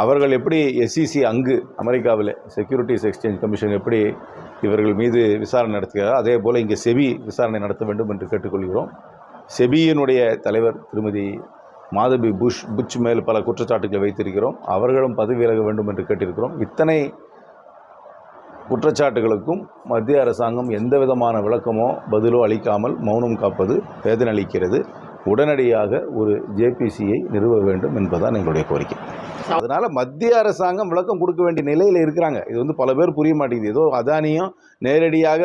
அவர்கள் எப்படி எஸ்இசி அங்கு அமெரிக்காவில் செக்யூரிட்டிஸ் எக்ஸ்சேஞ்ச் கமிஷன் எப்படி இவர்கள் மீது விசாரணை நடத்துகிறார் அதே போல் இங்கே செபி விசாரணை நடத்த வேண்டும் என்று கேட்டுக்கொள்கிறோம். செபியினுடைய தலைவர் திருமதி மாதவி புஷ் புச் மேல் பல குற்றச்சாட்டுகளை வைத்திருக்கிறோம். அவர்களும் பதவி விலக வேண்டும் என்று கேட்டிருக்கிறோம். இத்தனை குற்றச்சாட்டுகளுக்கும் மத்திய அரசாங்கம் எந்த விதமான விளக்கமோ பதிலோ அளிக்காமல் மௌனம் காப்பது வேதனை அளிக்கிறது. உடனடியாக ஒரு ஜேபிசியை நிறுவ வேண்டும் என்பதுதான் எங்களுடைய கோரிக்கை. அதனால் மத்திய அரசாங்கம் விளக்கம் கொடுக்க வேண்டிய நிலையில் இருக்கிறாங்க. இது வந்து பல பேர் புரிய மாட்டேங்குது. ஏதோ அதானியும் நேரடியாக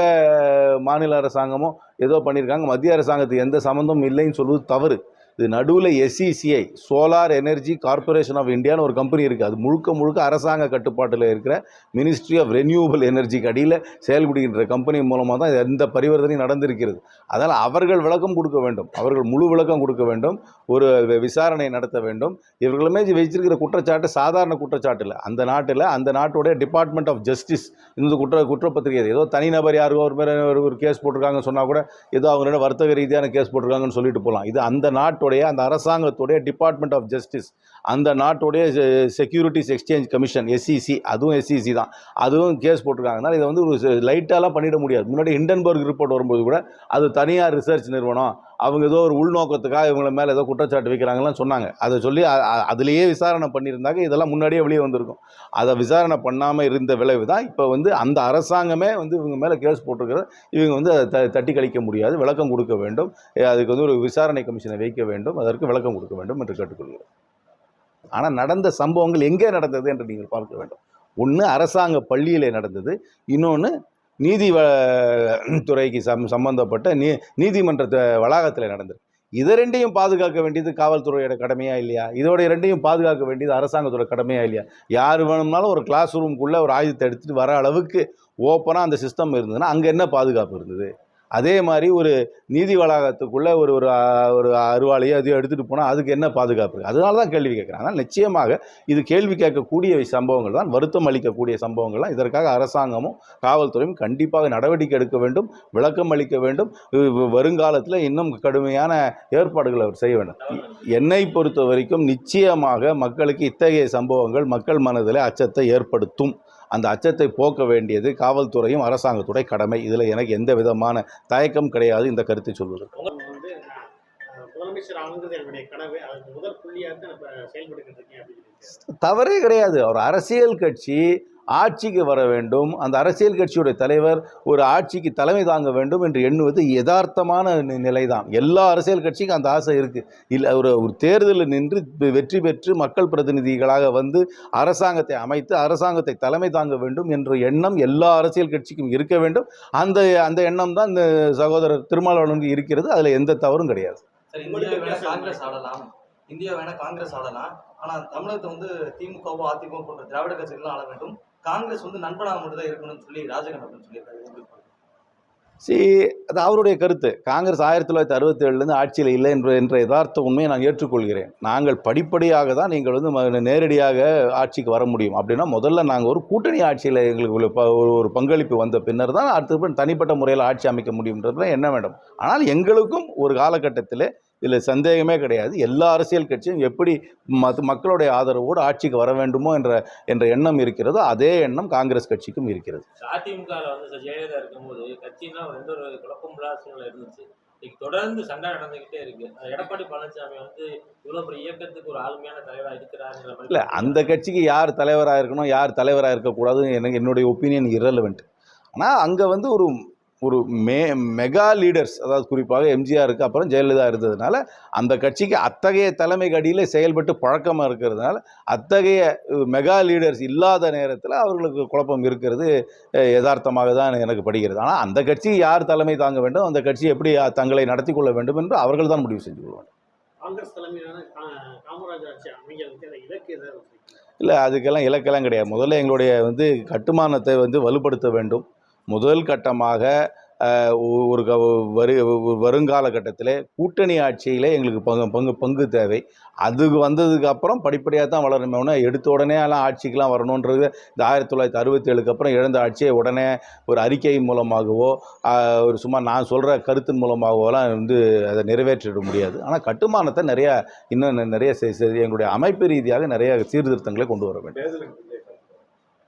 மாநில அரசாங்கமும் ஏதோ பண்ணியிருக்காங்க. மத்திய அரசாங்கத்துக்கு எந்த சம்மந்தமும் இல்லைன்னு சொல்வது தவறு. இது நடுவில் SCCI solar energy corporation of இந்தியான்னு ஒரு கம்பெனி இருக்குது அது முழுக்க முழுக்க அரசாங்க கட்டுப்பாட்டில் இருக்கிற மினிஸ்ட்ரி ஆஃப் ரெனியூவபிள் எனர்ஜிக்கு அடியில் செயல்படுகின்ற கம்பெனி மூலமாக தான் எந்த பரிவர்த்தனையும் நடந்திருக்கிறது. அதனால் அவர்கள் விளக்கம் கொடுக்க வேண்டும். அவர்கள் முழு விளக்கம் கொடுக்க வேண்டும். ஒரு விசாரணை நடத்த வேண்டும். இவர்களுமே வச்சிருக்கிற குற்றச்சாட்டு சாதாரண குற்றச்சாட்டு இல்லை. அந்த நாட்டில் அந்த நாட்டுடைய டிபார்ட்மெண்ட் ஆஃப் ஜஸ்டிஸ் இந்த குற்ற குற்றப்பத்திரிகை ஏதோ தனிநபர் யாருக்கோ ஒரு மேலே ஒரு கேஸ் போட்டிருக்காங்கன்னு சொன்னால் கூட ஏதோ அவங்களோட வர்த்தக ரீதியான கேஸ் போட்டிருக்காங்கன்னு சொல்லிட்டு போகலாம் இது அந்த நாட்டுடைய அந்த அரசாங்கத்துடைய டிபார்ட்மெண்ட் ஆஃப் ஜஸ்டிஸ் அந்த நாட்டுடைய செக்யூரிட்டிஸ் எக்ஸ்சேஞ்ச் கமிஷன் எஸ்சிசி அதுவும் எஸ்சிசி தான். அதுவும் கேஸ் போட்டிருக்காங்கன்னா இதை வந்து ஒரு லைட்டாலாம் பண்ணிட முடியாது. முன்னாடி ஹிண்டன்பர்க் ரிப்போர்ட் வரும்போது கூட அது தனியார் ரிசர்ச் நிறுவனம். அவங்க ஏதோ ஒரு உள்நோக்கத்துக்காக இவங்களை மேலே ஏதோ குற்றச்சாட்டு வைக்கிறாங்கலாம் சொன்னாங்க. அதை சொல்லி அதுலேயே விசாரணை பண்ணியிருந்தாங்க. இதெல்லாம் முன்னாடியே வெளியே வந்திருக்கும். அதை விசாரணை பண்ணாமல் இருந்த விளைவு தான் இப்போ வந்து அந்த அரசாங்கமே வந்து இவங்க மேலே கேஸ் போட்டிருக்கிறது. இவங்க வந்து அதை த தட்டி கழிக்க முடியாது. விளக்கம் கொடுக்க வேண்டும். அதுக்கு வந்து ஒரு விசாரணை கமிஷனை வைக்க வேண்டும். அதற்கு விளக்கம் கொடுக்க வேண்டும் என்று கேட்டுக்கொள்கிறேன் ஆனால் நடந்த சம்பவங்கள் எங்கே நடந்தது என்று நீங்கள் பார்க்க வேண்டும். ஒன்று அரசாங்க பள்ளியிலே நடந்தது. இன்னொன்று நீதி வ- துறைக்கு சம் சம்பந்தப்பட்ட நீ நீதிமன்ற வளாகத்தில் நடந்தது. இதை ரெண்டையும் பாதுகாக்க வேண்டியது காவல்துறையோட கடமையா இல்லையா? இதோட ரெண்டையும் பாதுகாக்க வேண்டியது அரசாங்கத்தோட கடமையா இல்லையா? யார் வேணும்னாலும் ஒரு கிளாஸ் ரூம்குள்ளே ஒரு ஆயுதத்தை எடுத்துகிட்டு வர அளவுக்கு ஓப்பனாக அந்த சிஸ்டம் இருந்ததுன்னா அங்கே என்ன பாதுகாப்பு இருந்தது? அதே மாதிரி ஒரு நீதி வளாகத்துக்குள்ளே ஒரு ஒரு ஒரு அருவாளையோ அதையோ எடுத்துகிட்டு போனால் அதுக்கு என்ன பாதுகாப்பு இருக்குது அதனால தான் கேள்வி கேட்குறேன். ஆனால் நிச்சயமாக இது கேள்வி கேட்கக்கூடிய சம்பவங்கள் தான் வருத்தம் அளிக்கக்கூடிய சம்பவங்கள் தான். இதற்காக அரசாங்கமும் காவல்துறையும் கண்டிப்பாக நடவடிக்கை எடுக்க வேண்டும் விளக்கம் அளிக்க வேண்டும். வருங்காலத்தில் இன்னும் கடுமையான ஏற்பாடுகளை அவர் செய்ய வேண்டும். என்னை பொறுத்த வரைக்கும் நிச்சயமாக மக்களுக்கு இத்தகைய சம்பவங்கள் மக்கள் மனதில் அச்சத்தை ஏற்படுத்தும். அந்த அச்சத்தை போக்க வேண்டியது காவல்துறையும் அரசாங்கத்துடைய கடமை. இதில் எனக்கு எந்த விதமான தயக்கம் கிடையாது இந்த கருத்தை சொல்வது. தவறே கிடையாது. ஒரு அரசியல் கட்சி ஆட்சிக்கு வர வேண்டும். அந்த அரசியல் கட்சியுடைய தலைவர் ஒரு ஆட்சிக்கு தலைமை தாங்க வேண்டும் என்று எண்ணுவது யதார்த்தமான நிலைதான். எல்லா அரசியல் கட்சிக்கும் அந்த ஆசை இருக்குது இல்லை ஒரு ஒரு தேர்தலில் நின்று வெ- வெற்றி பெற்று மக்கள் பிரதிநிதிகளாக வந்து அரசாங்கத்தை அமைத்து அரசாங்கத்தை தலைமை தாங்க வேண்டும் என்ற எண்ணம் எல்லா அரசியல் கட்சிக்கும் இருக்க வேண்டும். அந்த அந்த எண்ணம் தான் இந்த சகோதரர் திருமாவளவனுக்கு இருக்கிறது. அதில் எந்த தவறும் கிடையாது. இந்தியா வேணா காங்கிரஸ் ஆடலாம். இந்தியா வேணா காங்கிரஸ் தமிழகத்தை வந்து திமுகவோ அதிமுக போன்ற திராவிட கட்சிகள்லாம் ஆள வேண்டும். காங்கிரஸ் வந்து நண்பனாக மட்டும் தான் இருக்கணும்னு சொல்லி ராஜகண்ணப்பன் சொல்லியிருக்காரு. சி அது அவருடைய கருத்து. காங்கிரஸ் ஆயிரத்தி தொள்ளாயிரத்தி அறுபத்தி ஏழுலேருந்து ஆட்சியில் இல்லை என்ற என்ற யதார்த்த உண்மையை நான் ஏற்றுக்கொள்கிறேன். நாங்கள் படிப்படியாக தான் நீங்கள் வந்து நேரடியாக ஆட்சிக்கு வர முடியும். அப்படின்னா முதல்ல நாங்கள் ஒரு கூட்டணி ஆட்சியில் எங்களுக்கு ஒரு ப- ஒரு- ஒரு பங்களிப்பு வந்த பின்னர் தான் அடுத்த தனிப்பட்ட முறையில் ஆட்சி அமைக்க முடியுன்றதுல என்ன வேண்டும் ஆனால் எங்களுக்கும் ஒரு காலகட்டத்தில் இதில் சந்தேகமே கிடையாது. எல்லா அரசியல் கட்சியும் எப்படி மக்களுடைய ஆதரவோடு ஆட்சிக்கு வர வேண்டுமோ என்ற என்ற எண்ணம் இருக்கிறதோ அதே எண்ணம் காங்கிரஸ் கட்சிக்கும் இருக்கிறது. வந்து ச- ஜெயலலிதா இருக்கும்போது கட்சினா எந்த ஒரு குழப்பம் இல்லாத சூழ்நிலை இருந்துச்சு. தொடர்ந்து சண்டை நடந்துகிட்டே இருக்கு. எடப்பாடி பழனிசாமி வந்து இவ்வளவு பெரிய இயக்கத்துக்கு ஒரு ஆளுமையான தலைவரா இருக்கிறாருங்கிற மாதிரி இல்லை அந்த கட்சிக்கு யார் தலைவராக இருக்கணும் யார் தலைவராக இருக்கக்கூடாதுன்னு எனக்கு என்னுடைய ஒப்பீனியன் இரலவெண்ட் ஆனால் அங்கே வந்து ஒரு ஒரு மே மெகா லீடர்ஸ் அதாவது குறிப்பாக எம்ஜிஆருக்கு அப்புறம் ஜெயலலிதா இருந்ததுனால அந்த கட்சிக்கு அத்தகைய தலைமைக்கு அடியில் செயல்பட்டு பழக்கமாக இருக்கிறதுனால அத்தகைய மெகா லீடர்ஸ் இல்லாத நேரத்தில் அவர்களுக்கு குழப்பம் இருக்கிறது யதார்த்தமாக தான் எனக்கு படுகிறது. ஆனால் அந்த கட்சி யார் தலைமை தாங்க வேண்டும் அந்த கட்சி எப்படி தங்களை நடத்தி கொள்ள வேண்டும் என்று அவர்கள் தான் முடிவு செஞ்சு கொள்வாங்க காங்கிரஸ் தலைமையிலான கா- காமராஜர் ஆட்சி அமைக்கிறதுக்கு அந்த இலக்கு எதாவது வச்சிருக்கீங்களா? இல்லை அதுக்கெல்லாம் இலக்கெல்லாம் கிடையாது. முதல்ல எங்களுடைய வந்து கட்டுமானத்தை வந்து வலுப்படுத்த வேண்டும். முதல் கட்டமாக ஒரு க- வரு ஒரு வருங்கால கட்டத்தில் கூட்டணி ஆட்சியிலே எங்களுக்கு பங்கு பங்கு பங்கு தேவை. அதுக்கு வந்ததுக்கு அப்புறம் படிப்படியாக தான் வளரணுமே ஒன்று எடுத்த உடனே எல்லாம் ஆட்சிக்கெலாம் வரணுன்றது இந்த ஆயிரத்தி தொள்ளாயிரத்தி அறுபத்தி ஏழுக்கு அப்புறம் இழந்த ஆட்சியை உடனே ஒரு அறிக்கை மூலமாகவோ ஒரு சும்மா நான் சொல்கிற கருத்தின் மூலமாகவோலாம் வந்து அதை நிறைவேற்றிட முடியாது. ஆனால் கட்டுமானத்தை நிறையா இன்னும் நிறைய எங்களுடைய அமைப்பு ரீதியாக நிறைய சீர்திருத்தங்களை கொண்டு வர வேண்டும்.